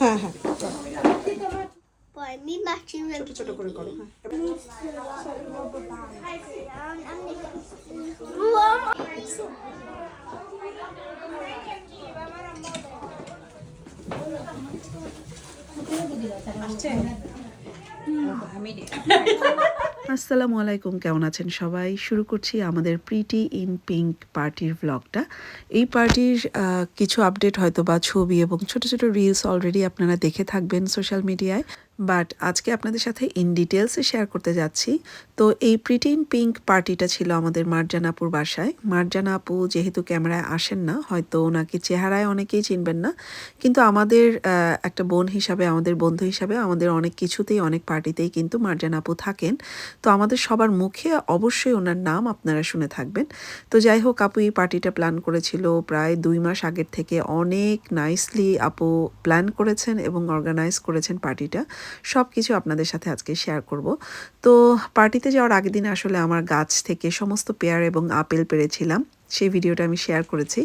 হ্যাঁ হ্যাঁ Boy, me matching with ছোট ছোট করে করো হ্যাঁ আসসালামু আলাইকুম, কেমন আছেন সবাই? শুরু করছি আমাদের প্রিটি ইন পিঙ্ক পার্টির ব্লগটা এই পার্টির কিছু আপডেট হয়তো বা ছবি এবং ছোট ছোট রিলস অলরেডি আপনারা দেখে থাকবেন সোশ্যাল মিডিয়ায় বাট আজকে আপনাদের সাথে ইন ডিটেলসে শেয়ার করতে যাচ্ছি। তো এই প্রিটিন পিঙ্ক পার্টিটা ছিল আমাদের মার্জানাপুর বাসায়। মার্জান আপু যেহেতু ক্যামেরায় আসেন না, হয়তো ওনাকে চেহারায় অনেকেই চিনবেন না। কিন্তু আমাদের একটা বোন হিসাবে, আমাদের বন্ধু হিসাবে আমাদের অনেক কিছুতেই, অনেক পার্টিতেই কিন্তু মার্জান আপু থাকেন। তো আমাদের সবার মুখে অবশ্যই ওনার নাম আপনারা শুনে থাকবেন। তো যাই হোক, আপু এই পার্টিটা প্ল্যান করেছিল প্রায় দুই মাস আগের থেকে। অনেক নাইসলি আপু প্ল্যান করেছেন এবং অর্গানাইজ করেছেন পার্টিটা সব কিছু আপনাদের সাথে আজকে শেয়ার করব। তো পার্টিতে যাওয়ার আগের দিন আসলে আমার গাছ থেকে সমস্ত পেয়ার এবং আপেল পেরেছিলাম, সেই ভিডিওটা আমি শেয়ার করেছি।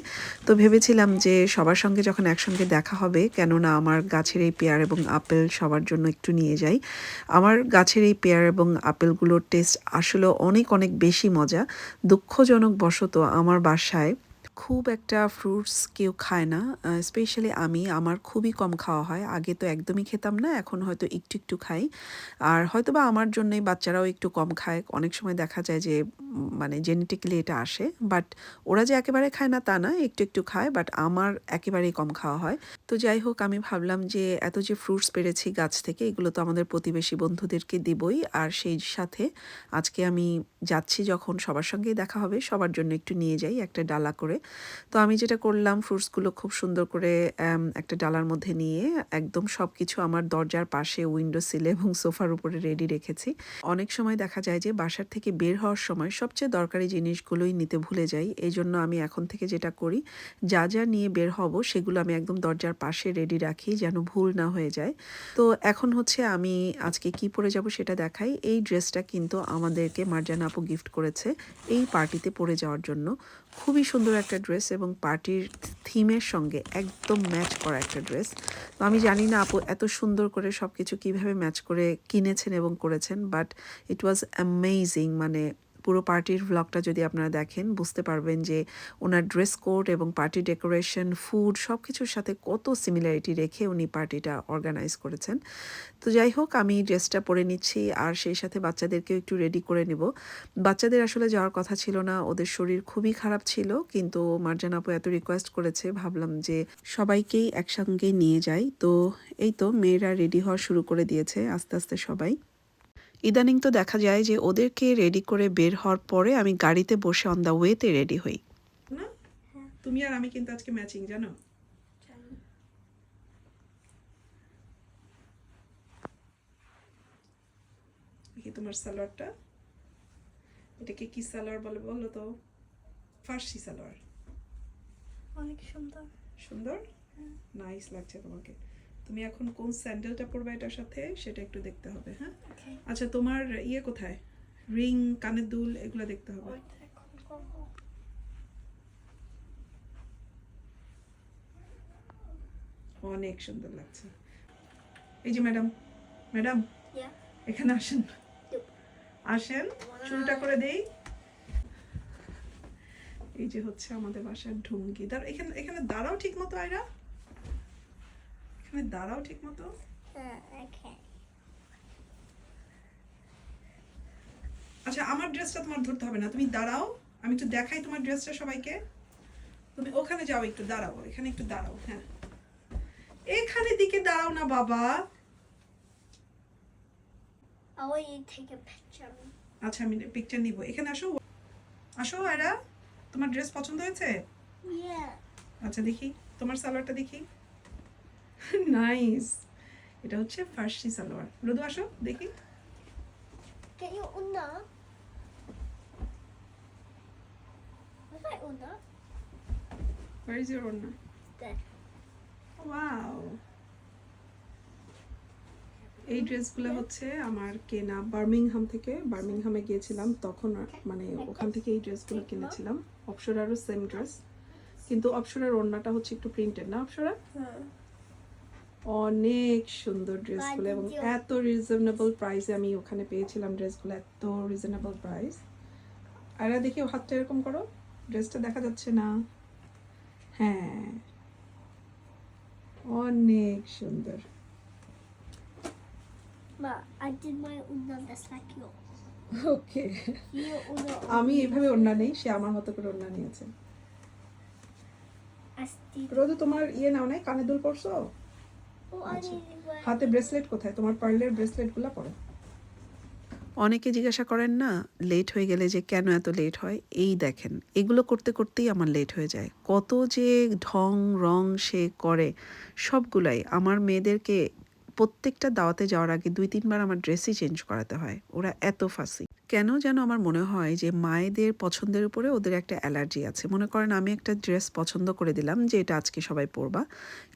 তো ভেবেছিলাম যে সবার সঙ্গে যখন একসঙ্গে দেখা হবে, কেননা আমার গাছের এই পেয়ার এবং আপেল সবার জন্য একটু নিয়ে যাই। আমার গাছের এই পেয়ার এবং আপেলগুলোর টেস্ট আসলে অনেক অনেক বেশি মজা, দুঃখজনক বশত আমার বাসায় খুব একটা ফ্রুটস কেউ খায় না স্পেশালি আমি। আমার খুবই কম খাওয়া হয়। আগে তো একদমই খেতাম না, এখন হয়তো একটু একটু খাই। আর হয়তো বা আমার জন্যই বাচ্চারাও একটু কম খায়। অনেক সময় দেখা যায় যে মানে জেনেটিক্যালি এটা আসে। বাট ওরা যে একেবারে খায় না তা না, একটু একটু খায় বাট আমার একেবারেই কম খাওয়া হয়। তো যাই হোক, আমি ভাবলাম যে, এত যে ফ্রুটস পেরেছি গাছ থেকে, এগুলো তো আমাদের প্রতিবেশী বন্ধুদেরকে দিবই। আর সেই সাথে আজকে আমি যাচ্ছি যখন সবার সঙ্গেই দেখা হবে। সবার জন্য একটু নিয়ে যাই একটা ডালা করে। তো আমি যেটা করলাম ফ্রুটসগুলো খুব সুন্দর করে একটা ডালার মধ্যে নিয়ে একদম সব কিছু আমার দরজার পাশে উইন্ডো সিলে এবং সোফার উপরে রেডি রেখেছি। অনেক সময় দেখা যায় যে বাসার থেকে বের হওয়ার সময় সবচেয়ে দরকারি জিনিসগুলোই নিতে ভুলে যাই। এই জন্য আমি এখন থেকে যেটা করি, যা যা নিয়ে বের হব সেগুলো আমি একদম দরজার পাশে রেডি রাখি যেন ভুল না হয়ে যায়। তো এখন হচ্ছে আমি আজকে কি পরে যাব সেটা দেখাই। এই ড্রেসটা কিন্তু আমাদেরকে মার্জানা আপু গিফট করেছে এই পার্টিতে পরে যাওয়ার জন্য। খুবই সুন্দর একটা ড্রেস এবং পার্টির থিমের সঙ্গে একদম ম্যাচ করা একটা ড্রেস। তো আমি জানি না আপু এত সুন্দর করে সব কিছু কীভাবে ম্যাচ করে কিনেছেন এবং করেছেন বাট ইট ওয়াজ অ্যামেজিং মানে পুরো পার্টির ভ্লগটা যদি আপনারা দেখেন, বুঝতে পারবেন যে ওনার ড্রেস কোড এবং পার্টি ডেকোরেশন ফুড সব কিছুর সাথে কত সিমিলারিটি রেখে উনি পার্টিটা অর্গানাইজ করেছেন। তো যাই হোক, আমি ড্রেসটা পরে নিচ্ছি আর সেই সাথে বাচ্চাদেরকেও একটু রেডি করে নিব। বাচ্চাদের আসলে যাওয়ার কথা ছিল না, ওদের শরীর খুবই খারাপ ছিল, কিন্তু মার্জান আপু এত রিকোয়েস্ট করেছে, ভাবলাম যে সবাইকেই একসঙ্গে নিয়ে যাই। তো এই তো, মেয়েরা রেডি হওয়া শুরু করে দিয়েছে, আস্তে আস্তে সবাই। ইদানিং তো দেখা যায় যে ওদেরকে রেডি করে বের হওয়ার পরে আমি গাড়িতে বসে অন দ্য ওয়েতে রেডি হই। না? তুমি আর আমি কিন্তু আজকে ম্যাচিং জানো? দেখি তোমার সালোয়ারটা। এটাকে কি সালোয়ার বলে বলো তো? ফার্সি সালোয়ার। অনেক সুন্দর। সুন্দর? নাইস লাগছে তোমাকে। তুমি এখন কোন স্যান্ডেলটা পরবে এটার সাথে সেটা একটু দেখতে হবে হ্যাঁ? আচ্ছা তোমার ইয়ে কোথায়? রিং কানের দুল এগুলো দেখতে হবে। অনেক সুন্দর লাগছে। এই যে ম্যাডাম ম্যাডাম এখানে আসেন। আসেন শুরুটা করে দেই। এই যে হচ্ছে আমাদের বাসার ঢুঙ্গি দাঁড় এখানে এখানে দাঁড়াও ঠিক মতো আয়রা। এখানে দাঁড়াও ঠিক মতো হ্যাঁ, আচ্ছা আমার ড্রেসটা তোমার ধরতে হবে না। তুমি দাঁড়াও আমি একটু দেখাই তোমার ড্রেসটা সবাইকে। তুমি ওখানে যাও একটু দাঁড়াও এখানে একটু দাঁড়াও হ্যাঁ। এখানে দিকে দাঁড়াও না বাবা. আচ্ছা আমি পিকচার নিব। এখানে আসো। আসো আয়রা। তোমার ড্রেস পছন্দ হয়েছে? আচ্ছা দেখি। তোমার সালোয়ারটা দেখি। নাইস এটা হচ্ছে ফার্সি সালোয়ার। রোদু আসো দেখি। Get your Una. Where's my Una? Where is your orange? There. Wow এই ড্রেসগুলো হচ্ছে আমার কেনা বার্মিংহাম থেকে। বার্মিংহামে গিয়েছিলাম তখন মানে ওখান থেকে এই ড্রেসগুলো কিনেছিলাম। অপসরারও সেম ড্রেস কিন্তু অপশনের ওড়নাটা হচ্ছে একটু প্রিন্টেড না অপসরা? অনেক সুন্দর ড্রেসগুলো এবং এত রিজনেবল প্রাইসে আমি ওখানে পেয়েছিলাম ড্রেসগুলো এত রিজনেবল প্রাইস আর দেখি হাতটা এরকম করো ড্রেসটা দেখা যাচ্ছে না। হ্যাঁ। অনেক সুন্দর. ওকে। আমি এভাবে ওড়না নেই সে আমার মতো করে ওড়না নিয়েছে. রোদু তোমার ইয়ে নাও নাই? কানে দুল পরছো? হাতে ব্রেসলেট কোথায়? তোমার পার্লের ব্রেসলেটগুলো পরো অনেকে জিজ্ঞাসা করেন না লেট হয়ে গেলে যে কেন এত লেট হয়? এই দেখেন এগুলো করতে করতেই আমার লেট হয়ে যায়। কত যে ঢং রং সে করে সবগুলাই। আমার মেয়েদেরকে প্রত্যেকটা দাওয়াতে যাওয়ার আগে দুই, তিনবার আমার ড্রেসই চেঞ্জ করাতে হয়। ওরা এত ফাঁসি কেন যেন আমার মনে হয় যে মায়েদের পছন্দের উপরে ওদের একটা অ্যালার্জি আছে। মনে করেন আমি একটা ড্রেস পছন্দ করে দিলাম যে এটা আজকে সবাই পরবা,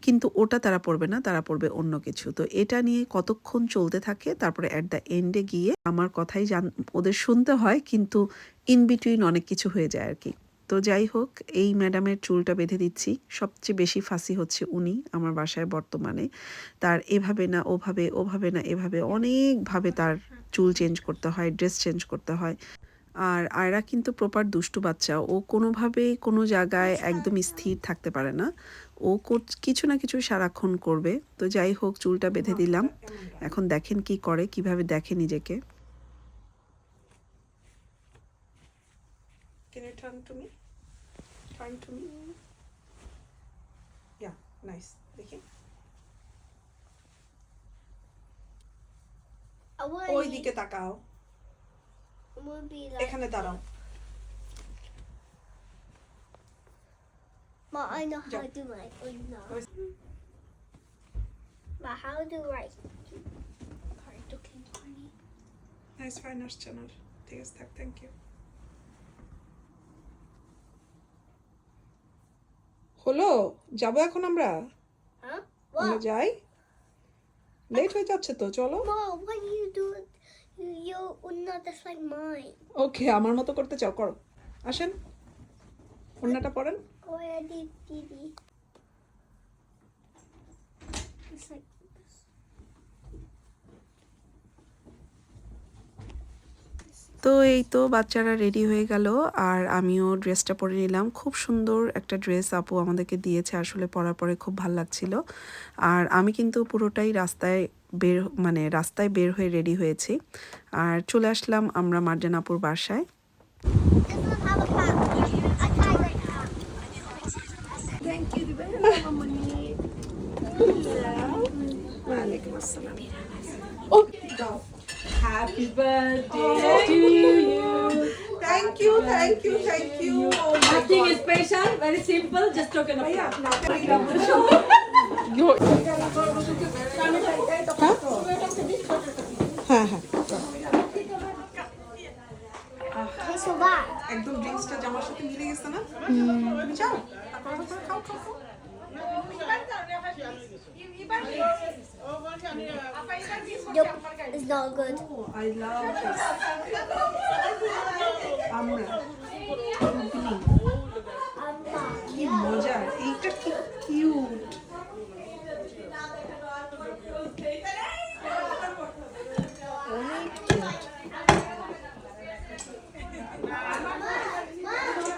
কিন্তু ওটা তারা পরবে না, তারা পরবে অন্য কিছু। তো এটা নিয়ে কতক্ষণ চলতে থাকে, তারপরে অ্যাট দ্য এন্ডে গিয়ে আমার কথাই জান ওদের শুনতে হয়, কিন্তু ইন বিটুইন অনেক কিছু হয়ে যায় আর কি তো যাই হোক এই ম্যাডামের চুলটা বেঁধে দিচ্ছি। সবচেয়ে বেশি ফাঁসি হচ্ছে উনি আমার বাসায় বর্তমানে। তার এভাবে না ওভাবে ওভাবে না এভাবে অনেকভাবে তার চুল চেঞ্জ করতে হয় ড্রেস চেঞ্জ করতে হয়। আর আয়রা কিন্তু প্রপার দুষ্টু বাচ্চা। ও কোনোভাবেই কোনো জায়গায় একদম স্থির থাকতে পারে না। ও কিছু না কিছু সারাক্ষণ করবে। তো যাই হোক চুলটা বেঁধে দিলাম। এখন দেখেন কি করে কীভাবে দেখে নিজেকে। Can you turn to me? Turn to me. Yeah, nice. দেখি I want. ওই দিকে তাকাও I want to be like. এখানে দাঁড়াও Ma, I know how Yeah. to do my unna. Where's- Ma, how do I? Sorry, looking funny. Nice fine আসছে না ঠিক আছে থাক থ্যাংক ইউ হলো? যাব এখন আমরা? Huh? আমরা যাই? লেট হয়ে যাচ্ছে তো চলো. ওকে আমার মতো করতে চাও করো। আসেন। অন্যটা পড়েন। Go তো এই তো বাচ্চারা রেডি হয়ে গেল আর আমিও ড্রেসটা পরে নিলাম। খুব সুন্দর একটা ড্রেস আপু আমাদেরকে দিয়েছে আসলে পরার পরে খুব ভালো লাগছিল। আর আমি কিন্তু পুরোটাই রাস্তায় বের মানে রাস্তায় বের হয়ে রেডি হয়েছি। আর চলে আসলাম আমরা মার্জান আপুর বাসায়. ওয়ালাইকুম আসসালাম Happy birthday to you. Thank you thank you thank you Nothing is special, very simple, just token of love. হ্যাঁ হ্যাঁ Tastes so bad. একদম ড্রিঙ্কসটা জামার সাথে মিলে গেছে না তুমি চাও তারপর তারপর খাও খাও খাও Nope, it's not good. I love this আমরা হুগলি I'm not. কি মজার এইটা কি কিউট অনেক কিউট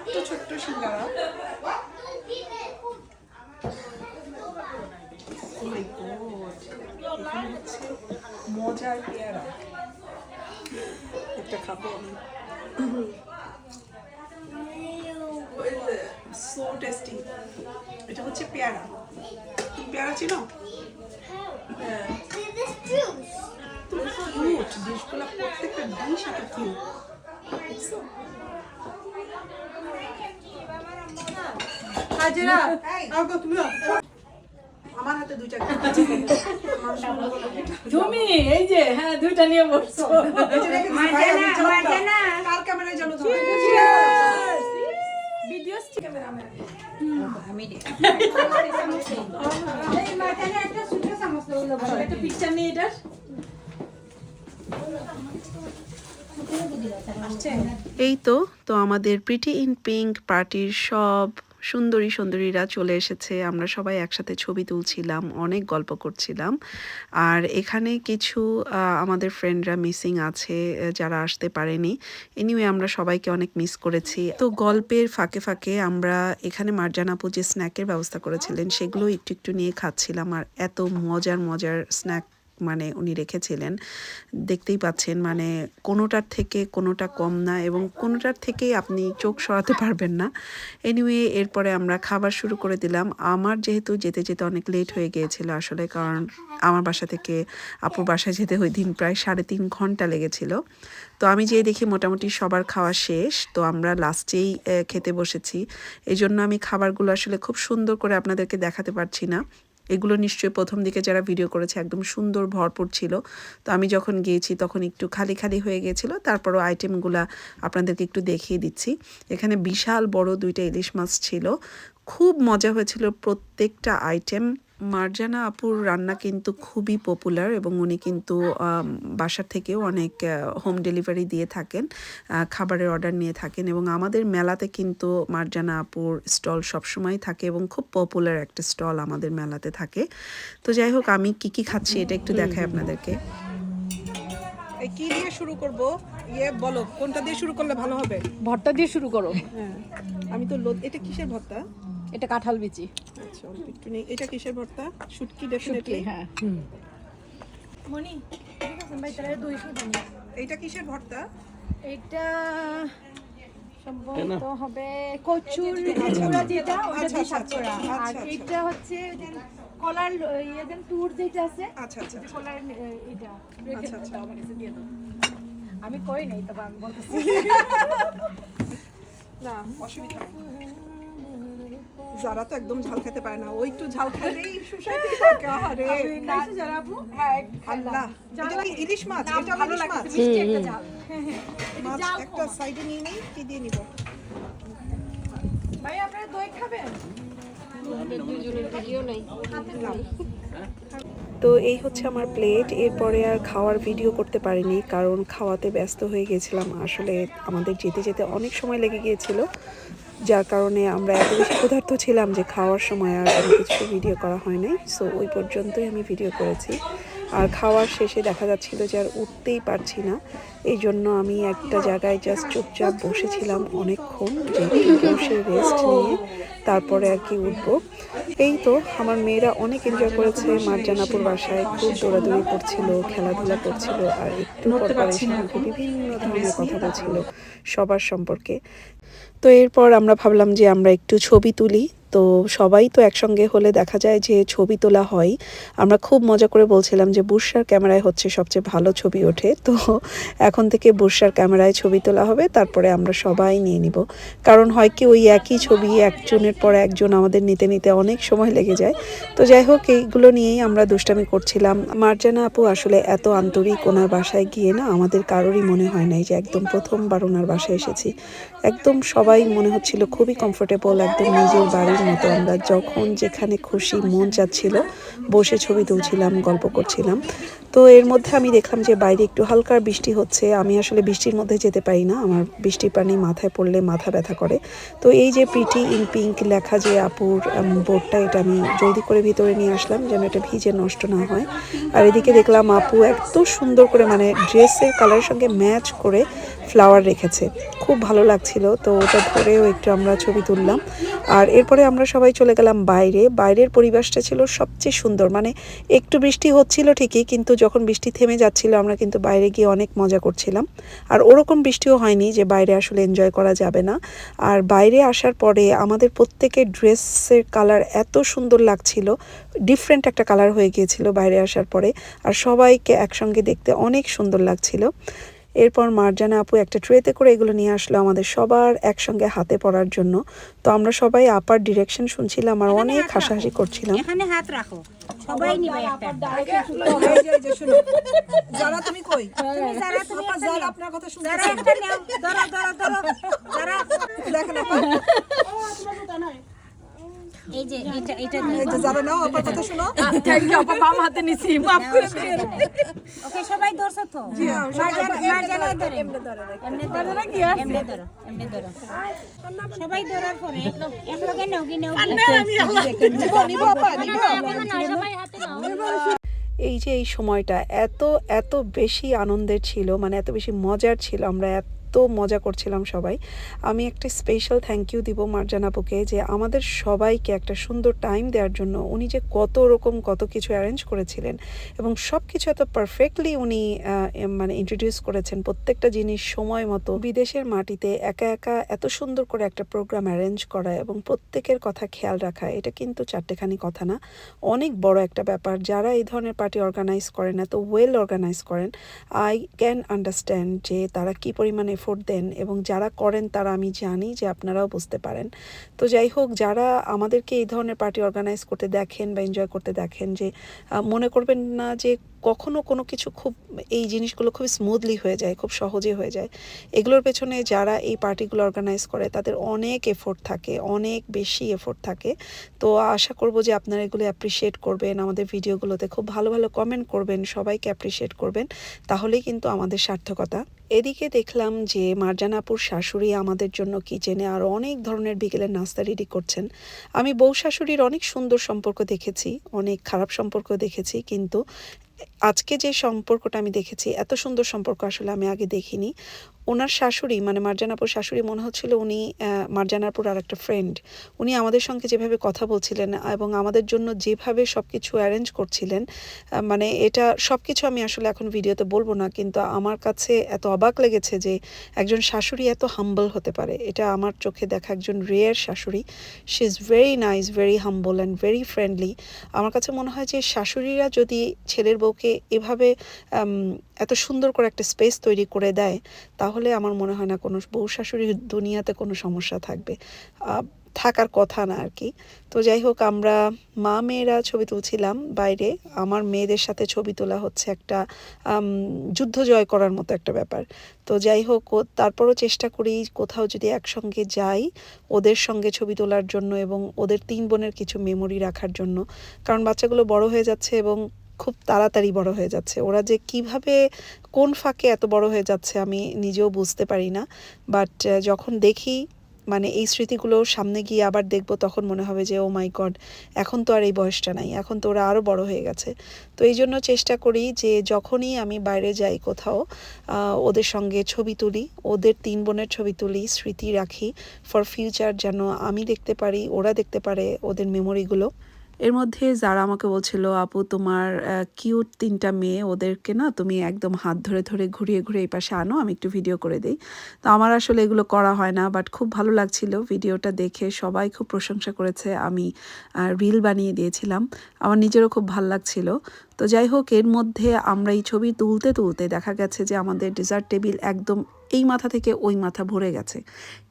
ছোট্ট ছোট্ট সিঙ্গারা মজার পেয়ারা। একটা খাব আমি। সো টেস্টি এটা হচ্ছে পেয়ারা। তুমি পেয়ারা চিনো? হ্যাঁ। See কিউট ডিশগুলো প্রত্যেকটা ডিশ এত কিউট Hajira, আমার হাতে দুইটা তুমি এই যে হ্যাঁ দুইটা নিয়ে বসছো। কার ক্যামেরায় জানো তো ভিডিও একটা পিকচার নিয়ে এটার। এই তো তো আমাদের প্রিটি ইন পিঙ্ক পার্টির সব সুন্দরী সুন্দরীরা চলে এসেছে। আমরা সবাই একসাথে ছবি তুলছিলাম, অনেক গল্প করছিলাম। আর এখানে কিছু আমাদের ফ্রেন্ডরা মিসিং আছে যারা আসতে পারেনি। এনিওয়ে আমরা সবাইকে অনেক মিস করেছি। তো গল্পের ফাঁকে ফাঁকে আমরা এখানে মার্জানাপু যে স্ন্যাকের ব্যবস্থা করেছিলেন, সেগুলো একটু একটু নিয়ে খাচ্ছিলাম। আর এত মজার মজার স্ন্যাক মানে উনি রেখেছিলেন, দেখতেই পাচ্ছেন মানে কোনোটার থেকে কোনোটা কম না এবং কোনোটার থেকেই আপনি চোখ সরাতে পারবেন না। এনিওয়ে এরপরে আমরা খাবার শুরু করে দিলাম। আমার যেহেতু যেতে যেতে অনেক লেট হয়ে গিয়েছিল আসলে, কারণ আমার বাসা থেকে আপুর বাসায় যেতে ওই দিন প্রায় সাড়ে তিন ঘণ্টা লেগেছিল। তো আমি যেয়ে দেখি মোটামুটি সবার খাওয়া শেষ, তো আমরা লাস্টেই খেতে বসেছি। এই জন্য আমি খাবারগুলো আসলে খুব সুন্দর করে আপনাদেরকে দেখাতে পারছি না। এগুলো নিশ্চয়ই প্রথম দিকে যারা ভিডিও করেছে একদম সুন্দর, ভরপুর ছিল। তো আমি যখন গিয়েছি তখন একটু খালি খালি হয়ে গিয়েছিল। তারপরও আইটেমগুলো আপনাদেরকে একটু দেখিয়ে দিচ্ছি। এখানে বিশাল বড় দুইটা ইলিশ মাছ ছিল। খুব মজা হয়েছিল প্রত্যেকটা আইটেম মার্জানা আপুর রান্না কিন্তু খুবই পপুলার এবং উনি কিন্তু বাসার থেকেও অনেক হোম ডেলিভারি দিয়ে থাকেন খাবারের অর্ডার নিয়ে থাকেন এবং আমাদের মেলাতে কিন্তু মার্জানা আপুর স্টল সবসময় থাকে এবং খুব পপুলার একটা স্টল আমাদের মেলাতে থাকে। তো যাই হোক আমি কি কি খাচ্ছি এটা একটু দেখাই আপনাদেরকে। কি দিয়ে শুরু করব? ইয়ে বলো কোনটা দিয়ে শুরু করলে ভালো হবে? ভর্তা দিয়ে শুরু করো। হ্যাঁ। আমি তো এটা কিসের ভর্তা? এটা কাঁঠাল বিচি। আচ্ছা অল্প একটু নেই। এটা কিসের ভর্তা? শুটকি শুটকি ডেফিনেটলি হ্যাঁ মনি ঠিক আছে ভাই তাহলে দুই শুধু এইটা কিসের ভর্তা? এটা সম্ভবত হবে কচুর কুমড়া যেটা ওটা আচ্ছা, দিয়ে আচ্ছা, সাতকরা আচ্ছা, আর। এটা হচ্ছে কলার ইয়ে দেন টুর যেটা আছে আচ্ছা আচ্ছা আচ্ছা। কলার এটা। আচ্ছা, আচ্ছা। আমার কাছে দিয়ে দাও। আমি কই নাই তবে আমি বলতেছি। না অসুবিধা নেই। যারা তো একদম ঝাল খেতে পারে না ওই একটু ঝাল খেলেই সুস্বাদু থাকে। আরে খাইছো যারা আপু হ্যাঁ আল্লাহ। এটা কি ইলিশ মাছ? এটা ভালো লাগছে। মিষ্টি একটা ঝাল। মাছ একটা সাইডে নিয়ে নেই কি দিয়ে নিব? ভাই আপনারা দই খাবেন? তো এই হচ্ছে আমার প্লেট। এরপরে আর খাওয়ার ভিডিও করতে পারিনি কারণ খাওয়াতে ব্যস্ত হয়ে গেছিলাম। আসলে আমাদের যেতে যেতে অনেক সময় লেগে গিয়েছিল। যার কারণে আমরা এত বেশি ক্ষুধার্ত ছিলাম যে খাওয়ার সময় আর কোনো কিছু ভিডিও করা হয় নাই। সো ওই পর্যন্তই আমি ভিডিও করেছি। আর খাওয়ার শেষে দেখা যাচ্ছিল যে আর উঠতেই পারছি না। এই জন্য আমি একটা জায়গায় জাস্ট চুপচাপ বসেছিলাম অনেকক্ষণ, যে বসে রেস্ট নিয়ে তারপরে আর কি উঠবো। এই তো, আমার মেয়েরা অনেক এনজয় করেছে। মার্জানাপুর বাসায় খুব দৌড়াদৌড়ি করছিল, খেলাধুলা করছিল আর একটু বিভিন্ন ধরনের কথা বলছিল সবার সম্পর্কে। তো এরপর আমরা ভাবলাম যে আমরা একটু ছবি তুলি। তো সবাই তো একসঙ্গে হলে দেখা যায় যে ছবি তোলা হয়। আমরা খুব মজা করে বলছিলাম যে বুর্সার ক্যামেরায় হচ্ছে সবচেয়ে ভালো ছবি ওঠে। তো এখন থেকে বুর্সার ক্যামেরায় ছবি তোলা হবে, তারপরে আমরা সবাই নিয়ে নিব। কারণ হয় কি ওই একই ছবি, একজনের পর একজন আমাদের নিতে নিতে অনেক সময় লেগে যায়। তো যাই হোক, এইগুলো নিয়েই আমরা দুষ্টামি করছিলাম। মার্জানা আপু আসলে এত আন্তরিক, ওনার বাসায় গিয়ে না আমাদের কারোরই মনে হয় নাই যে একদম প্রথমবার ওনার বাসায় এসেছি। একদম সবাই মনে হচ্ছিল খুবই কমফোর্টেবল একদম নিজের বাড়ির মতো। আমরা যখন যেখানে খুশি মন চাচ্ছিল, বসে ছবি তুলছিলাম, গল্প করছিলাম। তো এর মধ্যে আমি দেখলাম যে বাইরে একটু হালকা বৃষ্টি হচ্ছে। আমি আসলে বৃষ্টির মধ্যে যেতে পারি না। আমার বৃষ্টির পানি মাথায় পড়লে মাথা ব্যথা করে। তো এই যে প্রিটি ইন পিঙ্ক লেখা যে আপুর বোর্ডটা, এটা আমি জলদি করে ভিতরে নিয়ে আসলাম যেন এটা ভিজে নষ্ট না হয়। আর এদিকে দেখলাম আপু এত সুন্দর করে মানে ড্রেসের কালারের সঙ্গে ম্যাচ করে ফ্লাওয়ার রেখেছে। খুব ভালো লাগছিল তো ওটা ধরেও একটু আমরা ছবি তুললাম। আর এরপরে আমরা সবাই চলে গেলাম বাইরে। বাইরের পরিবেশটা ছিল সবচেয়ে সুন্দর। মানে একটু বৃষ্টি হচ্ছিল ঠিকই, কিন্তু যখন বৃষ্টি থেমে যাচ্ছিল, আমরা কিন্তু বাইরে গিয়ে অনেক মজা করছিলাম। আর ওরকম বৃষ্টিও হয়নি যে বাইরে আসলে এনজয় করা যাবে না। আর বাইরে আসার পরে আমাদের প্রত্যেকের ড্রেসের কালার এত সুন্দর লাগছিল ডিফারেন্ট একটা কালার হয়ে গিয়েছিল বাইরে আসার পরে। আর সবাইকে একসঙ্গে দেখতে অনেক সুন্দর লাগছিল। এরপর মার্জানা আপু একটা ট্রেতে করে এগুলো নিয়ে আসলো আমাদের সবার একসঙ্গে হাতে পড়ার জন্য। তো আমরা সবাই আপার ডিরেকশন শুনছিলাম আর অনেক হাসাহাসি করছিলাম। এখানে হাত রাখো। সবাই নিবে একটা। যারা তুমি কই? তুমি যারা তুমি আপা যারা আপনার কথা যারা একটা নাও। ধরো ধরো ধরো যারা দেখেন আপা। এই যে যে এটা এটা এই যে যারা কথা শোনো। থ্যাংক ইউ আপা বাম হাতে নিছি মাফ করে দিন। ওকে সবাই ধরছো তো? মার্জানা মার্জানা ধরে এমনি ধরে এমনি ধরে নাকি এমনি ধরো এমনি ধরো। সবাই ধরার পরে এক লগে নাও কি নাও। নিবো নিবো আপা নিবো। এই যে এই সময়টা এত এত বেশি আনন্দের ছিল মানে এত বেশি মজার ছিল আমরা এত মজা করছিলাম সবাই। আমি একটা স্পেশাল থ্যাংক ইউ দিব মার্জান আপুকে যে আমাদের সবাইকে একটা সুন্দর টাইম দেওয়ার জন্য উনি যে কত রকম কত কিছু অ্যারেঞ্জ করেছিলেন এবং সব কিছু এত পারফেক্টলি উনি মানে ইন্ট্রোডিউস করেছেন প্রত্যেকটা জিনিস সময় মতো। বিদেশের মাটিতে একা একা এত সুন্দর করে একটা প্রোগ্রাম অ্যারেঞ্জ করা এবং প্রত্যেকের কথা খেয়াল রাখা, এটা কিন্তু চারটেখানি কথা না। অনেক বড় একটা ব্যাপার। যারা এই ধরনের পার্টি অর্গানাইজ করেন, এত ওয়েল অর্গানাইজ করেন আই ক্যান আন্ডারস্ট্যান্ড যে তারা কি পরিমাণ এফোর্ট দেন এবং যারা করেন তারা আমি জানি যে আপনারাও বুঝতে পারেন। তো যাই হোক, যারা আমাদেরকে এই ধরনের পার্টি অর্গানাইজ করতে দেখেন বা এনজয় করতে দেখেন যে মনে করবেন না যে কখনো কোনো কিছু খুব, এই জিনিসগুলো খুব স্মুথলি হয়ে যায়, খুব সহজে হয়ে যায়। এগুলোর পেছনে যারা এই পার্টিগুলো অর্গানাইজ করে, তাদের অনেক এফোর্ট থাকে, অনেক বেশি এফোর্ট থাকে। তো আশা করব যে আপনারা এগুলো অ্যাপ্রিসিয়েট করবেন, আমাদের ভিডিওগুলোতে খুব ভালো ভালো কমেন্ট করবেন, সবাইকে অ্যাপ্রিসিয়েট করবেন। তাহলেই কিন্তু আমাদের সার্থকতা। এদিকে দেখলাম যে মার্জানাপুর শাশুড়ি আমাদের জন্য কিচেনে আর অনেক ধরনের বিকেলের নাস্তা রেডি করছেন। আমি বউ শাশুড়ির অনেক সুন্দর সম্পর্ক দেখেছি, অনেক খারাপ সম্পর্ক দেখেছি, কিন্তু আজকে যে সম্পর্কটা আমি দেখেছি এত সুন্দর সম্পর্ক আসলে আমি আগে দেখিনি। ওনার শাশুড়ি মানে মার্জানাপুর শাশুড়ি, মনে হচ্ছিল উনি মার্জানাপুর আর একটা ফ্রেন্ড উনি আমাদের সঙ্গে যেভাবে কথা বলছিলেন এবং আমাদের জন্য যেভাবে সব কিছু অ্যারেঞ্জ করছিলেন মানে এটা সব কিছু আমি আসলে এখন ভিডিওতে বলব না, কিন্তু আমার কাছে এত অবাক লেগেছে যে একজন শাশুড়ি এত হাম্বল হতে পারে। এটা আমার চোখে দেখা একজন রেয়ার শাশুড়ি। She is very nice very humble and very friendly আমার কাছে মনে হয় যে শাশুড়িরা যদি ছেলের বউকে এভাবে এত সুন্দর করে একটা স্পেস তৈরি করে দেয়, তাহলে আমার মনে হয় না কোনো বউ শাশুড়ির দুনিয়াতে কোনো সমস্যা থাকবে। থাকার কথা না আর কি। তো যাই হোক, আমরা মা মেয়েরা ছবি তুলছিলাম বাইরে, আমার মেয়েদের সাথে ছবি তোলা হচ্ছে একটা যুদ্ধ জয় করার মতো একটা ব্যাপার। তো যাই হোক তারপরও চেষ্টা করি কোথাও যদি একসঙ্গে যাই ওদের সঙ্গে ছবি তোলার জন্য এবং ওদের তিন বোনের কিছু মেমোরি রাখার জন্য। কারণ বাচ্চাগুলো বড় হয়ে যাচ্ছে এবং খুব তাড়াতাড়ি বড় হয়ে যাচ্ছে। ওরা যে কীভাবে, কোন ফাঁকে এত বড় হয়ে যাচ্ছে আমি নিজেও বুঝতে পারি না। বাট যখন দেখি মানে এই স্মৃতিগুলো সামনে গিয়ে আবার দেখব, তখন মনে হবে যে ও মাই গড এখন তো আর এই বয়সটা নাই, এখন তো ওরা আরও বড় হয়ে গেছে। তো এই জন্য চেষ্টা করি যে, যখনই আমি বাইরে যাই কোথাও ওদের সঙ্গে ছবি তুলি, ওদের তিন বোনের ছবি তুলি, স্মৃতি রাখি ফর ফিউচার যেন আমি দেখতে পারি, ওরা দেখতে পারে ওদের মেমোরিগুলো এর মধ্যে যারা আমাকে বলছিল, আপু, তোমার কিউট তিনটা মেয়ে, ওদেরকে না তুমি একদম হাত ধরে ধরে ঘুরিয়ে ঘুরিয়ে এই পাশে আনো, আমি একটু ভিডিও করে দিই। তো আমার আসলে এগুলো করা হয় না বাট খুব ভালো লাগছিল ভিডিওটা দেখে। সবাই খুব প্রশংসা করেছে, আমি রিল বানিয়ে দিয়েছিলাম। আমার নিজেরও খুব ভালো লাগছিল। তো যাই হোক এর মধ্যে আমরা এই ছবি তুলতে তুলতে দেখা গেছে যে আমাদের ডেজার্ট টেবিল একদম এই মাথা থেকে ওই মাথা ভরে গেছে।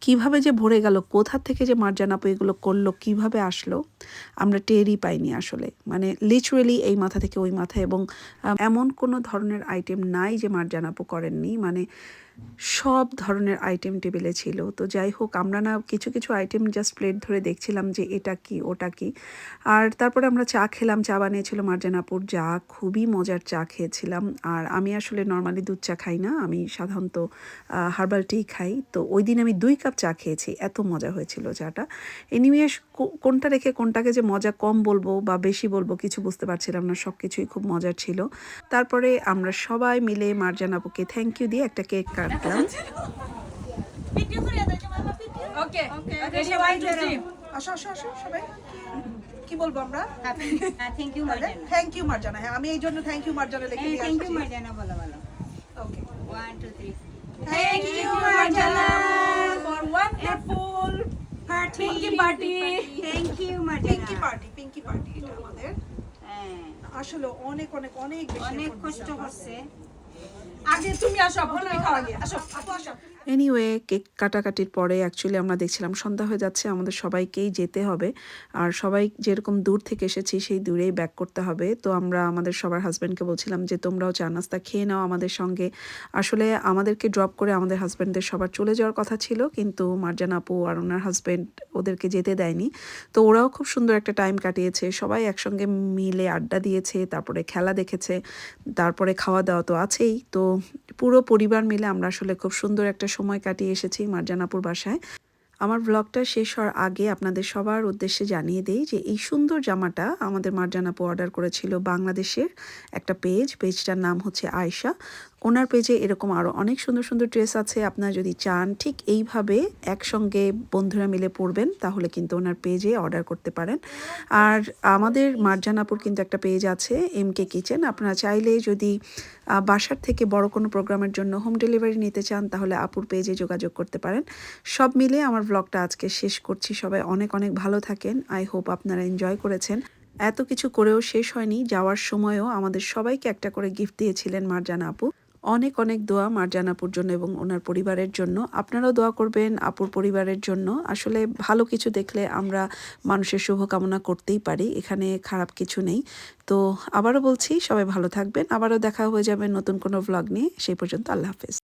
কীভাবে যে ভরে গেল, কোথা থেকে যে মার্জানাপু এগুলো করল, কীভাবে আসলো, আমরা টেরই পাইনি আসলে। মানে লিচুয়ালি এই মাথা থেকে ওই মাথা এবং এমন কোনো ধরনের আইটেম নাই যে মার্জানাপু করেননি। মানে সব ধরনের আইটেম টেবিলে ছিল। তো যাই হোক, আমরা না কিছু কিছু আইটেম জাস্ট প্লেট ধরে দেখছিলাম যে এটা কি, ওটা কি। আর তারপরে আমরা চা খেলাম, চা বানিয়েছিল মার্জানাপুর। চা খুবই মজার চা খেয়েছিলাম। আর আমি আসলে নর্মালি দুধ চা খাই না, আমি সাধারণত হার্বাল টি খাই। তো ওই দিন আমি দুই কাপ চা খেয়েছি। এত মজা হয়েছিল চাটা। এনিওয়ে কোনটা রেখে কোনটাকে যে মজা কম বলব বা বেশি বলব কিছু বুঝতে পারছিলাম না সব কিছুই খুব মজার ছিল। তারপরে আমরা সবাই মিলে মার্জান আপুকে থ্যাংক ইউ দিয়ে একটা কেক কাটলাম। ওকে Okay, সবাই ধরো। আসো আসো আসো সবাই। কি বলব আমরা? Thank you Marjana. Thank you Marjana. হ্যাঁ আমি এই জন্য থ্যাংক ইউ মার্জানা লিখে দিয়ে থ্যাংক ইউ মার্জানা বলো বলো। Okay one two three thank you Marjana. For wonderful party Pinky party thank you Marjana Pinky party Pinky party এটা আমাদের। হ্যাঁ। আসলে অনেক অনেক অনেক বেশি অনেক কষ্ট হচ্ছে। আগে তুমি আসো আপু তুমি খাওয়া আগে। আসো আপু আসো। এনিওয়ে কেক কাটাকাটির পরে অ্যাকচুয়ালি আমরা দেখছিলাম সন্ধ্যা হয়ে যাচ্ছে, আমাদের সবাইকেই যেতে হবে। আর সবাই যেরকম দূর থেকে এসেছি, সেই দূরেই ব্যাক করতে হবে। তো আমরা আমাদের সবার হাজব্যান্ডকে বলছিলাম যে, তোমরাও চা নাস্তা খেয়ে নাও আমাদের সঙ্গে। আসলে আমাদেরকে ড্রপ করে আমাদের হাজব্যান্ডদের সবার চলে যাওয়ার কথা ছিল, কিন্তু মার্জান আপু আর ওনার হাজব্যান্ড ওদেরকে যেতে দেয়নি। তো ওরাও খুব সুন্দর একটা টাইম কাটিয়েছে। সবাই একসঙ্গে মিলে আড্ডা দিয়েছে, তারপরে খেলা দেখেছে, তারপরে খাওয়া দাওয়া তো আছেই। তো পুরো পরিবার মিলে আমরা আসলে খুব সুন্দর একটা সময় কাটিয়ে এসেছি মার্জানাপুর বাসায়। আমার ব্লগটা শেষ হওয়ার আগে আপনাদের সবার উদ্দেশ্যে জানিয়ে দেই যে এই সুন্দর জামাটা আমাদের মার্জানাপু অর্ডার করেছিল বাংলাদেশের একটা পেজ পেজটার নাম হচ্ছে আয়শা। ওনার পেজে এরকম আরও অনেক সুন্দর সুন্দর ড্রেস আছে। আপনারা যদি চান, ঠিক এইভাবে একসঙ্গে বন্ধুরা মিলে পড়বেন তাহলে কিন্তু ওনার পেজে অর্ডার করতে পারেন। আর আমাদের মার্জানাপুর কিন্তু একটা পেজ আছে এম কে কিচেন আপনারা চাইলে যদি বাসার থেকে বড় কোনো প্রোগ্রামের জন্য হোম ডেলিভারি নিতে চান, তাহলে আপুর পেজে যোগাযোগ করতে পারেন। সব মিলে আমার ব্লগটা আজকে শেষ করছি। সবাই অনেক অনেক ভালো থাকেন। আই হোপ আপনারা এনজয় করেছেন। এত কিছু করেও শেষ হয়নি। যাওয়ার সময়ও আমাদের সবাইকে একটা করে গিফট দিয়েছিলেন মারজানা আপু। অনেক অনেক দোয়া মারজান আপুর জন্য এবং ওনার পরিবারের জন্য। আপনারাও দোয়া করবেন আপুর পরিবারের জন্য। আসলে ভালো কিছু দেখলে আমরা মানুষের শুভকামনা করতেই পারি, এখানে খারাপ কিছু নেই। তো আবারও বলছি, সবাই ভালো থাকবেন। আবারও দেখা হয়ে যাবে নতুন কোনো ভ্লগ নিয়ে। সেই পর্যন্ত আল্লাহ হাফেজ।